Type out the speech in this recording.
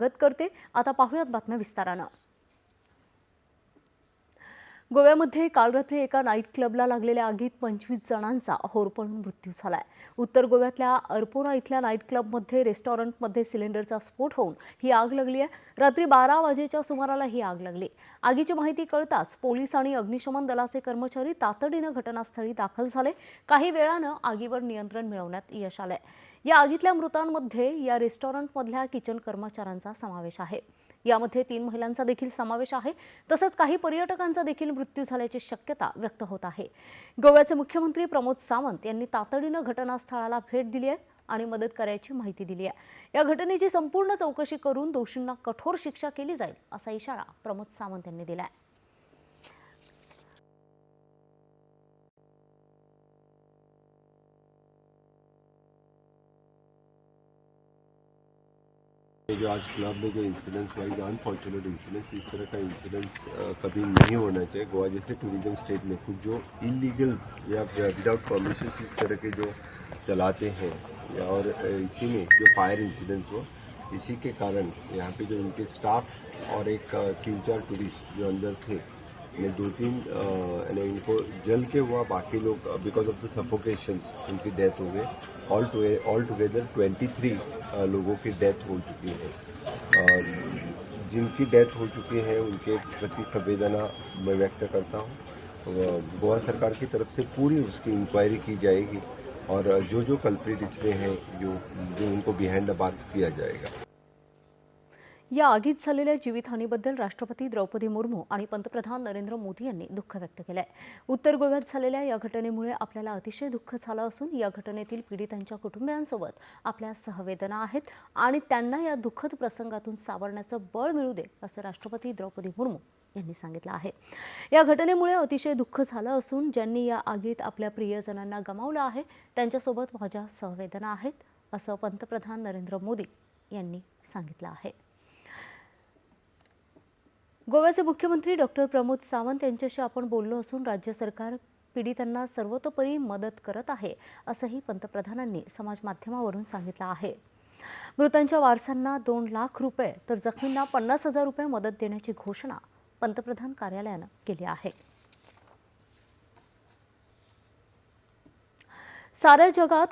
स्वागत करते. आता पाहूयात बातम्या विस्तारानं. गोव्यामध्ये काल रात्री एका नाईट क्लबला लागलेल्या आगीत पंचवीस जणांचा होरपळून मृत्यू झालाय. उत्तर गोव्यातल्या अरपोरा इथल्या नाईट क्लबमध्ये रेस्टॉरंटमध्ये सिलेंडरचा स्फोट होऊन ही आग लागली आहे. रात्री बारा वाजेच्या सुमाराला ही आग लागली. आगीची माहिती कळताच पोलीस आणि अग्निशमन दलाचे कर्मचारी तातडीनं घटनास्थळी दाखल झाले. काही वेळानं आगीवर नियंत्रण मिळवण्यात यश आलंय. या आगीतल्या मृतांमध्ये या रेस्टॉरंटमधल्या किचन कर्मचाऱ्यांचा समावेश आहे. यामध्ये तीन महिलांचा देखील समावेश आहे. तसंच काही पर्यटकांचा देखील मृत्यू झाल्याची शक्यता व्यक्त होत आहे. गोव्याचे मुख्यमंत्री प्रमोद सावंत यांनी तातडीनं घटनास्थळाला भेट दिली आहे आणि मदत करायची माहिती दिली आहे. या घटनेची संपूर्ण चौकशी करून दोषींना कठोर शिक्षा केली जाईल असा इशारा प्रमोद सावंत यांनी दिला आहे ये जो आज क्लब में जो इंसिडेंट्स हुआ जो अनफॉर्चुनेट इंसिडेंट्स इस तरह का इंसिडेंट्स कभी नहीं होना चाहिए। गोवा जैसे टूरिज़्म स्टेट में कुछ जो इलीगल्स या विदाउट परमिशन इस तरह के जो चलाते हैं और इसी में जो फायर इंसिडेंट्स हुआ, इसी के कारण यहाँ पे जो उनके स्टाफ और एक तीन चार टूरिस्ट जो अंदर थे ने दो तीन यानी इनको जल के हुआ बाकी लोग बिकॉज़ ऑफ़ द सफोकेशन उनकी डेथ हो गई। All to all together twenty three लोगों की डेथ हो चुकी है। और जिनकी डेथ हो चुकी है, उनके प्रति संवेदना मैं व्यक्त करता हूँ। गोवा सरकार की तरफ़ से पूरी उसकी इंक्वायरी की जाएगी और जो जो कल्प्रिट इसमें हैं, जो जो उनको बिहाइंड द बार्स किया जाएगा। या आगीत झालेल्या जीवितहानीबद्दल राष्ट्रपती द्रौपदी मुर्मू आणि पंतप्रधान नरेंद्र मोदी यांनी दुःख व्यक्त केलंय. उत्तर गोव्यात झालेल्या या घटनेमुळे आपल्याला अतिशय दुःख झालं असून या घटनेतील पीडितांच्या कुटुंबियांसोबत आपल्या सहवेदना आहेत आणि त्यांना या दुःखद प्रसंगातून सावरण्याचं बळ मिळू दे असं राष्ट्रपती द्रौपदी मुर्मू यांनी सांगितलं आहे. या घटनेमुळे अतिशय दुःख झालं असून ज्यांनी या आगीत आपल्या प्रियजनांना गमावलं आहे त्यांच्यासोबत माझ्या सहवेदना आहेत असं पंतप्रधान नरेंद्र मोदी यांनी सांगितलं आहे. गोव्याचे मुख्यमंत्री डॉक्टर प्रमोद सावंत यांच्याशी आपण बोललो असून राज्य सरकार पीडितांना सर्वतोपरी मदत करत आहे असंही पंतप्रधानांनी समाज माध्यमावरून सांगितलं आहे. मृतांच्या वारसांना दोन लाख रुपये तर जखमींना पन्नास हजार रुपये मदत देण्याची घोषणा पंतप्रधान कार्यालयानं केली आहे. साऱ्या जगात